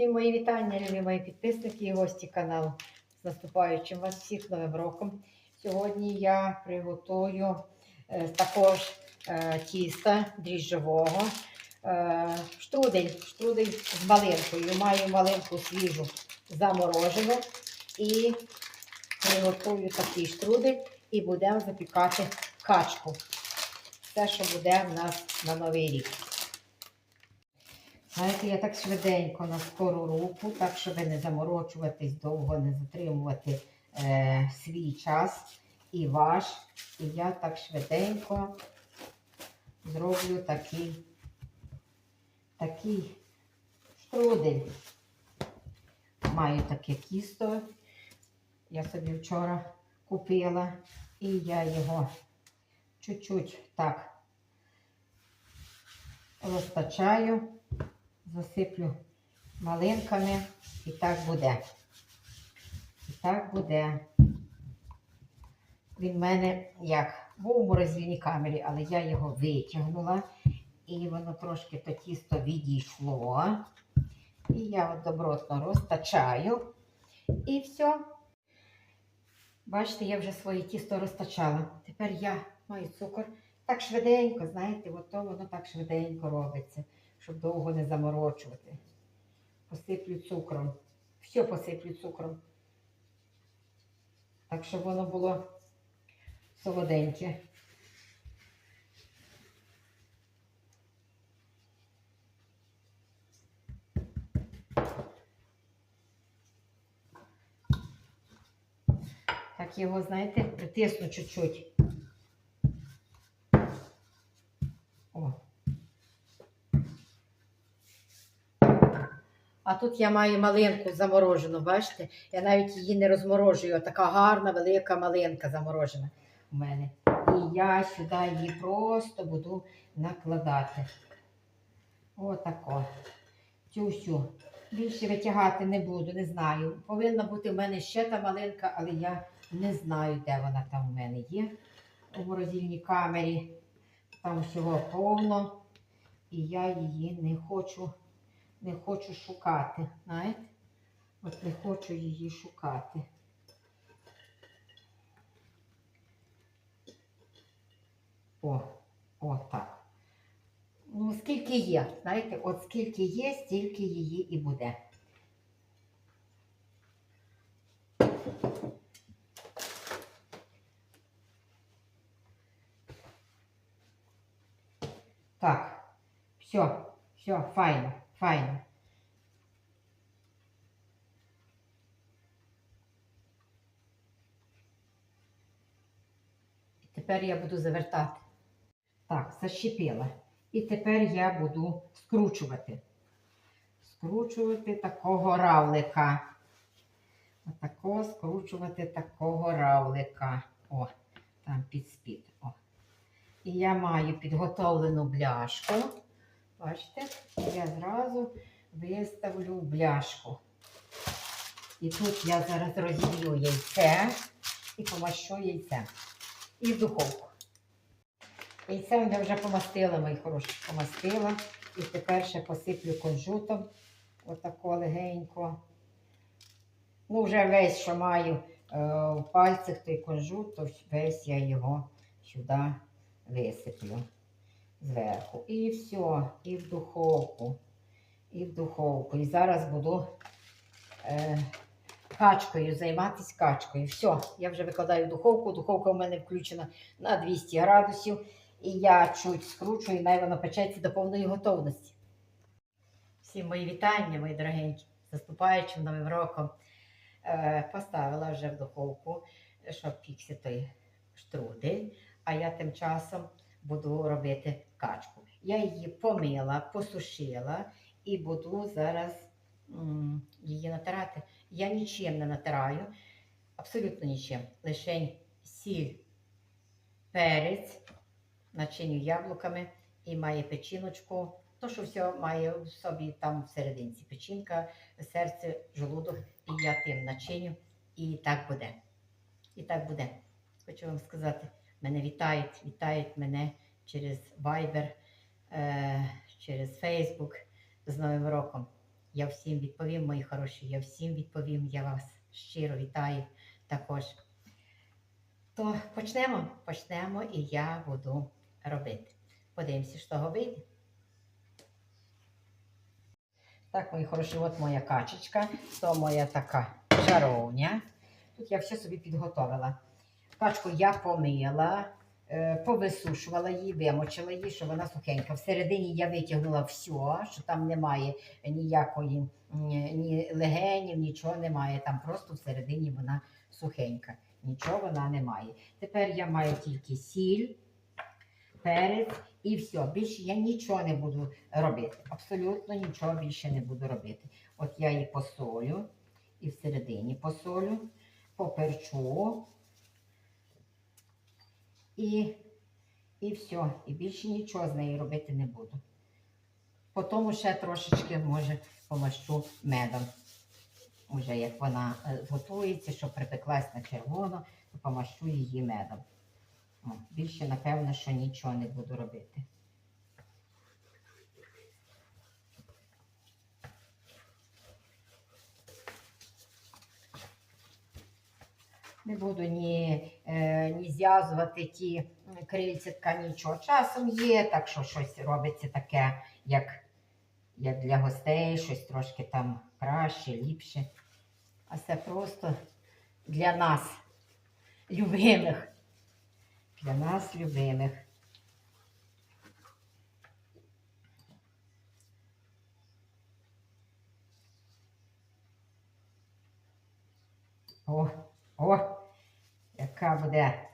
Всім мої вітання, любі мої підписники і гості каналу. З наступаючим вас всіх новим роком. Сьогодні я приготую е, з такого ж е, тіста дріжджового. Е, штрудель, штрудель з малинкою. Маю малинку свіжу заморожену і приготую такий штрудель і будемо запікати качку. Те, що буде в нас на новий рік. Знаєте, я так швиденько на скору руку, так щоб не заморочуватись довго, не затримувати е, свій час і ваш. І я так швиденько зроблю такий, такий штрудель. Маю таке тісто. Я собі вчора купила, і я його чуть-чуть так розтачаю засиплю малинками і так буде. І так буде. Він в мене як був у морозильній камері, але я його витягнула, і воно трошки то тісто відійшло. І я от добротно розтачаю. І все. Бачите, я вже своє тісто розтачала. Тепер я маю цукор. Так швиденько, знаєте, от то воно так швиденько робиться щоб довго не заморочувати. Посиплю цукром. Все посиплю цукром. Так, щоб воно було солоденьке. Так його, знаєте, притисну чуть-чуть. О. А тут я маю малинку заморожену, бачите? Я навіть її не розморожую. Така гарна, велика малинка заморожена у мене. І я сюди її просто буду накладати. Отако. Цю-сю. Більше витягати не буду, не знаю. Повинна бути в мене ще та малинка, але я не знаю, де вона там у мене є. У морозильній камері. Там всього повно. І я її не хочу не хочу шукати. Знаєте? От не хочу її шукати. О, о, так. Ну, скільки є, знаєте, от скільки є, стільки її і буде. Так, все, все, файно. Файно. І тепер я буду завертати. Так, защепила. І тепер я буду скручувати. Скручувати такого равлика. Отако скручувати такого равлика. О, там під спід. О. І я маю підготовлену бляшку. Бачите, я зразу виставлю бляшку. І тут я зараз розіб'ю яйце і помащу яйце. І в духовку. Яйце я вже помастила, мої хороші, помастила. І тепер ще посиплю кунжутом. Отако легенько. Ну, вже весь, що маю е, у пальцях той кунжут, то весь я його сюди висиплю зверху. І все, і в духовку, і в духовку. І зараз буду е, качкою займатися качкою. Все, я вже викладаю в духовку. Духовка у мене включена на 200 градусів. І я чуть скручую, най воно печеться до повної готовності. Всім мої вітання, мої дорогенькі, наступаючим новим роком. Е, поставила вже в духовку, щоб пікся той штрудель. А я тим часом буду робити качку. Я її помила, посушила і буду зараз її натирати. Я нічим не натираю, абсолютно нічим. Лише сіль, перець, начиню яблуками і має печіночку. То, що все має в собі там всерединці печінка, серце, жолудок, і я тим начиню. І так буде. І так буде. Хочу вам сказати, мене вітають, вітають мене через Viber, е, через Facebook з Новим роком. Я всім відповім, мої хороші, я всім відповім. Я вас щиро вітаю також. То почнемо, почнемо, і я буду робити. Подивимося, що того вийде. Так, мої хороші, от моя качечка, то моя така жаровня. Тут я все собі підготовила. Качку я помила, е, повисушувала її, вимочила її, щоб вона сухенька. Всередині я витягнула все, що там немає ніякої ні легенів, нічого немає. Там просто всередині вона сухенька. Нічого вона не має. Тепер я маю тільки сіль, перець і все. Більше я нічого не буду робити. Абсолютно нічого більше не буду робити. От я її посолю і всередині посолю, поперчу. І, і все. І більше нічого з нею робити не буду. Потім ще трошечки, може, помащу медом. Уже як вона е, готується, щоб припеклась на червоно, то помащу її медом. Більше, напевно, що нічого не буду робити. Не буду ні, е, ні зв'язувати ті крильця ткані, нічого. Часом є, так що щось робиться таке, як, як для гостей, щось трошки там краще, ліпше. А це просто для нас, любимих. Для нас любимих. О, о, яка буде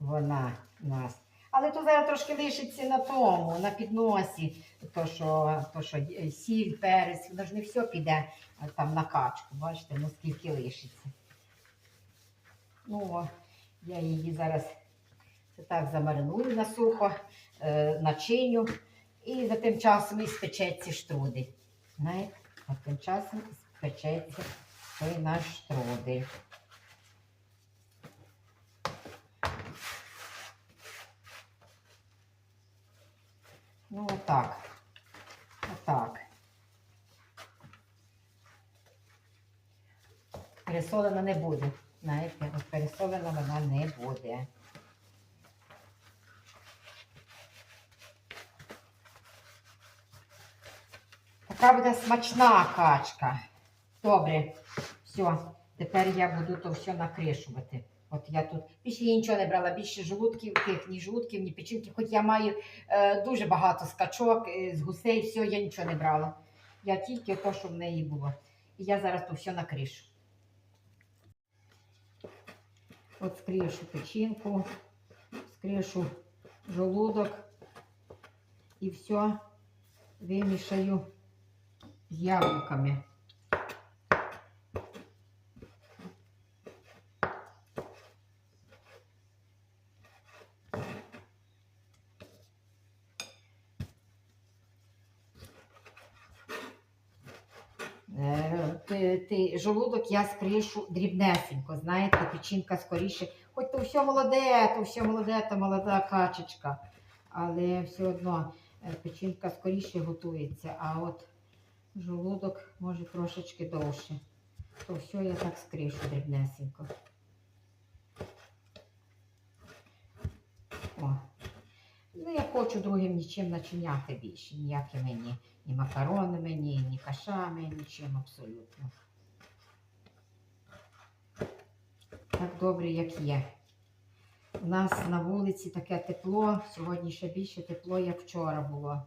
вона у нас. Але то зараз трошки лишиться на тому, на підносі, то що, то, що сіль, перець, воно ж не все піде там на качку. Бачите, ну скільки лишиться. Ну, я її зараз це так замариную на сухо, е, начиню, і за тим часом і спечеться штрудель. Знаєте, а тим часом спечеться той наш штрудель. Ну, отак. Отак. Пересолена не буде. Знаєте, от пересолена вона не буде. Така буде смачна качка. Добре, все. Тепер я буду то все накришувати. От я тут більше я нічого не брала, більше жолудків, тих, ні жолудків, ні печінки. Хоч я маю е, дуже багато скачок е, з гусей, все, я нічого не брала. Я тільки те, що в неї було. І я зараз то все накришу. От скришу печінку, скришу жолудок і все вимішаю з яблуками. Е, ти, ти, жолудок я скришу дрібнесенько, знаєте, печінка скоріше. Хоч то все молоде, то все молоде, то молода качечка. Але все одно е, печінка скоріше готується, а от жолудок може трошечки довше. То все я так скришу дрібнесенько. О. Ну, я хочу другим нічим начиняти більше. Ніякими ні, ні макаронами, ні, ні кашами, нічим абсолютно. Так добре, як є. У нас на вулиці таке тепло, сьогодні ще більше тепло, як вчора було.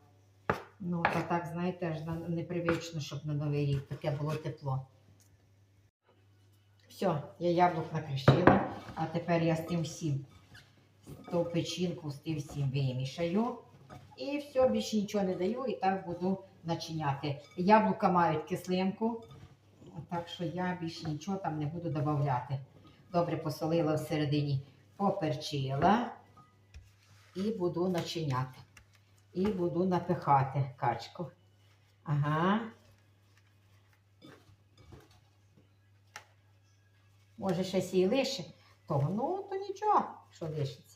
Ну, та так, знаєте, аж непривично, щоб на Новий рік таке було тепло. Все, я яблук накришила, а тепер я з тим всім ту печінку з тим всім вимішаю. І все, більше нічого не даю, і так буду начиняти. Яблука мають кислинку, так що я більше нічого там не буду додавати. Добре посолила всередині, поперчила і буду начиняти. І буду напихати качку. Ага. Може, ще сій лише того. Ну, то нічого, що лишиться.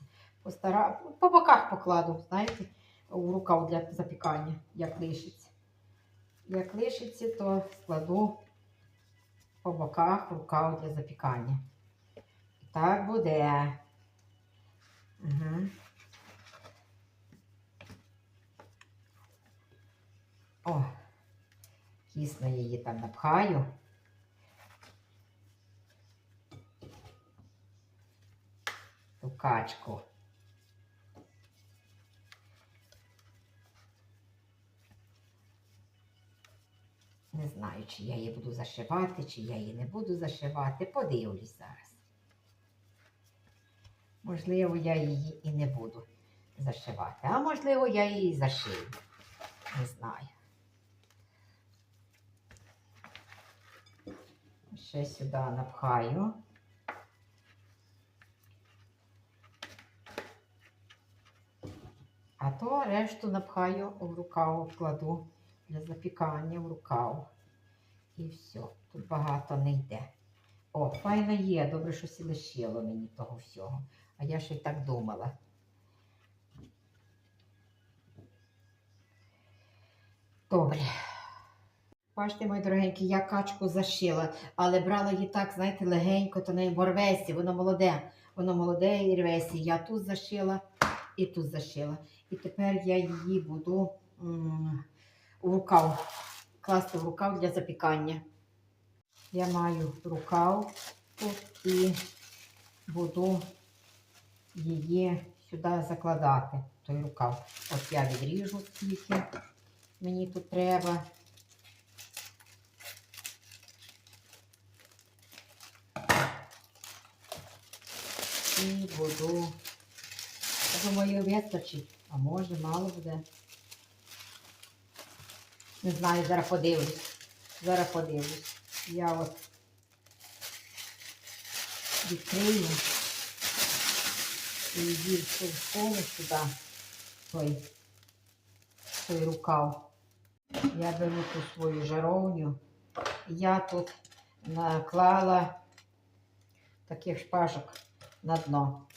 Постара... По боках покладу, знаєте, у рукав для запікання, як лишиться. Як лишиться, то складу по боках рукав для запікання. І так буде. Угу. О, кісно її там напхаю. Ту качку. Не знаю, чи я її буду зашивати, чи я її не буду зашивати. Подивлюсь зараз. Можливо, я її і не буду зашивати. А можливо, я її зашию. Не знаю. Ще сюди напхаю. А то решту напхаю в рукав, вкладу для запікання в рукав. І все. Тут багато не йде. О, файна є, добре, що сі лишило мені того всього. А я ще й так думала. Добре. Бачите, мої дорогенькі, я качку зашила, але брала її так, знаєте, легенько, то не рвесі, воно молоде. Воно молоде і рвесі. Я тут зашила і тут зашила. І тепер я її буду рукав, класти в рукав для запікання. Я маю рукав і буду її сюди закладати, той рукав. От я відріжу скільки мені тут треба. І буду, думаю, вистачить, а може мало буде. Не знаю, зараз подивлюсь. Зараз подивлюсь. Я от відкрию і її всовком сюди той, той рукав. Я беру ту свою жаровню. Я тут наклала таких шпажок на дно.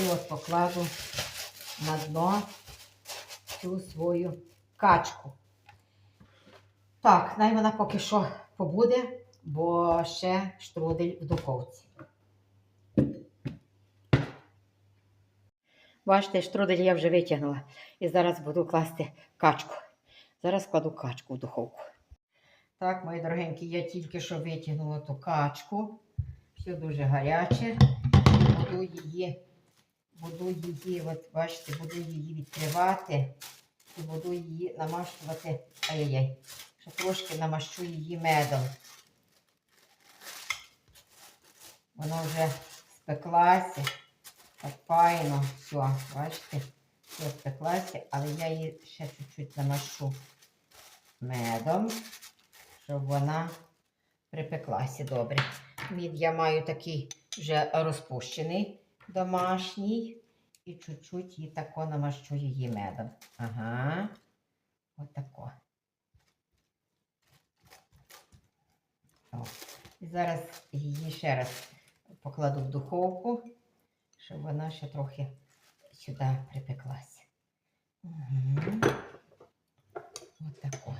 І от покладу на дно цю свою качку. Так, най вона поки що побуде, бо ще штрудель в духовці. Бачите, штрудель я вже витягнула. І зараз буду класти качку. Зараз кладу качку в духовку. Так, мої дорогенькі, я тільки що витягнула ту качку. Все дуже гаряче. Буду її, буду її, от бачите, буду її відкривати і буду її намащувати. Ай-яй-яй. Ще трошки намащу її медом. Вона вже спеклася. Так файно. Все, бачите, все спеклася, але я її ще чуть-чуть намащу медом, щоб вона припеклася добре. Мід я маю такий вже розпущений домашній. І чуть-чуть її тако намащу її медом. Ага. Отако. І зараз її ще раз покладу в духовку, щоб вона ще трохи сюди припеклася. Угу. Отако.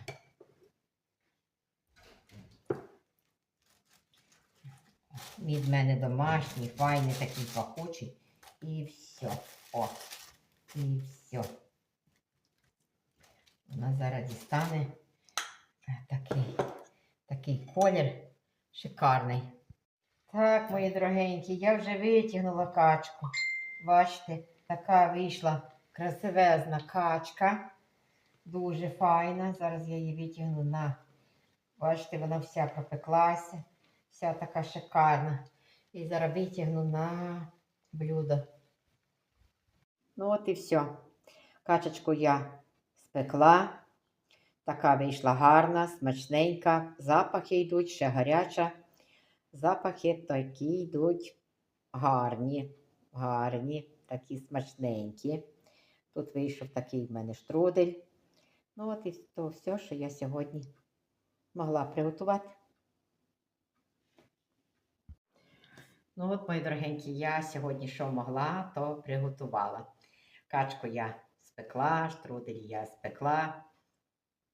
Мід в мене домашній, файний, такий пахучий. І все. О. І все. Вона зараз дістане такий, такий колір шикарний. Так, мої дорогенькі, я вже витягнула качку. Бачите, така вийшла красивезна качка. Дуже файна. Зараз я її витягну на. Бачите, вона вся пропеклася. Вся така шикарна. І зараз витягну на блюдо. Ну от і все. Качечку я спекла. Така вийшла гарна, смачненька. Запахи йдуть, ще гаряча. Запахи такі йдуть гарні, гарні, такі смачненькі. Тут вийшов такий в мене штрудель. Ну, от і то все, що я сьогодні могла приготувати. Ну, от, мої дорогенькі, я сьогодні що могла, то приготувала. Качку я спекла, штрудель я спекла.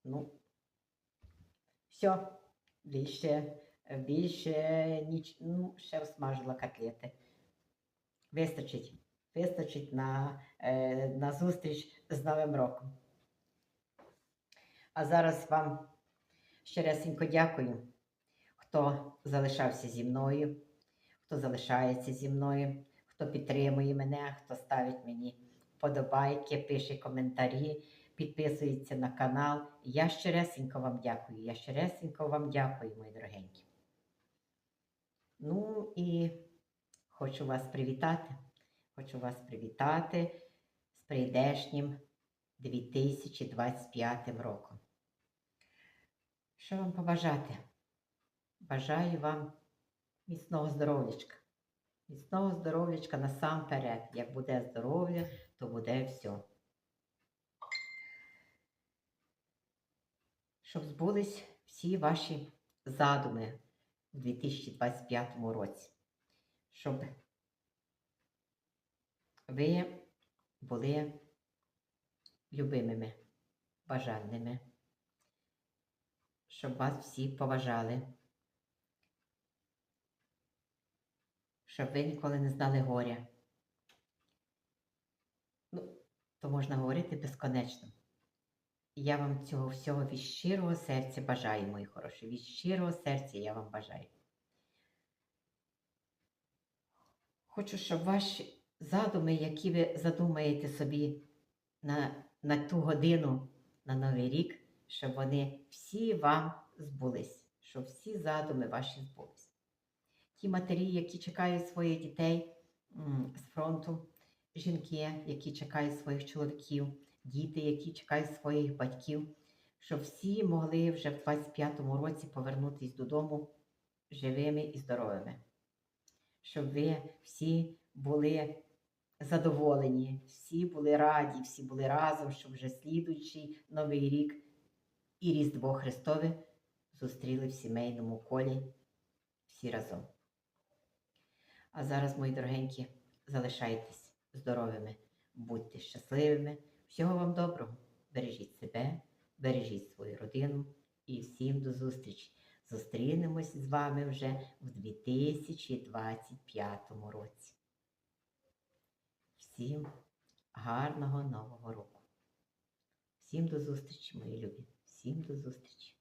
Ну, Все, більше, більше ніч, ну, ще всмажила котлети. Вистачить. Вистачить на, е, на зустріч з Новим роком. А зараз вам щиресенько дякую, хто залишався зі мною, хто залишається зі мною, хто підтримує мене, хто ставить мені вподобайки, пише коментарі, підписується на канал. Я щиресенько вам дякую. Я щиресенько вам дякую, мої дорогенькі. Ну і хочу вас привітати. Хочу вас привітати з прийдешнім 2025 роком. Що вам побажати? Бажаю вам міцного здоров'ячка. Міцного здоров'ячка насамперед. Як буде здоров'я, то буде все. Щоб збулись всі ваші задуми у 2025 році. Щоб ви були любимими, бажаними, щоб вас всі поважали, щоб ви ніколи не знали горя. Ну, то можна говорити безконечно. Я вам цього всього від щирого серця бажаю, мої хороші. Від щирого серця я вам бажаю. Хочу, щоб ваші задуми, які ви задумаєте собі на, на ту годину, на Новий рік, щоб вони всі вам збулись, щоб всі задуми ваші збулись. Ті матері, які чекають своїх дітей з фронту, жінки, які чекають своїх чоловіків, діти, які чекають своїх батьків, щоб всі могли вже в 25-му році повернутися додому живими і здоровими. Щоб ви всі були задоволені, всі були раді, всі були разом, щоб вже слідуючий Новий рік і Різдво Христове зустріли в сімейному колі всі разом. А зараз, мої дорогенькі, залишайтесь здоровими, будьте щасливими. Всього вам доброго. Бережіть себе, бережіть свою родину і всім до зустрічі. Зустрінемось з вами вже в 2025 році. Всім гарного нового року. Всім до зустрічі, мої любі. Всім до зустрічі.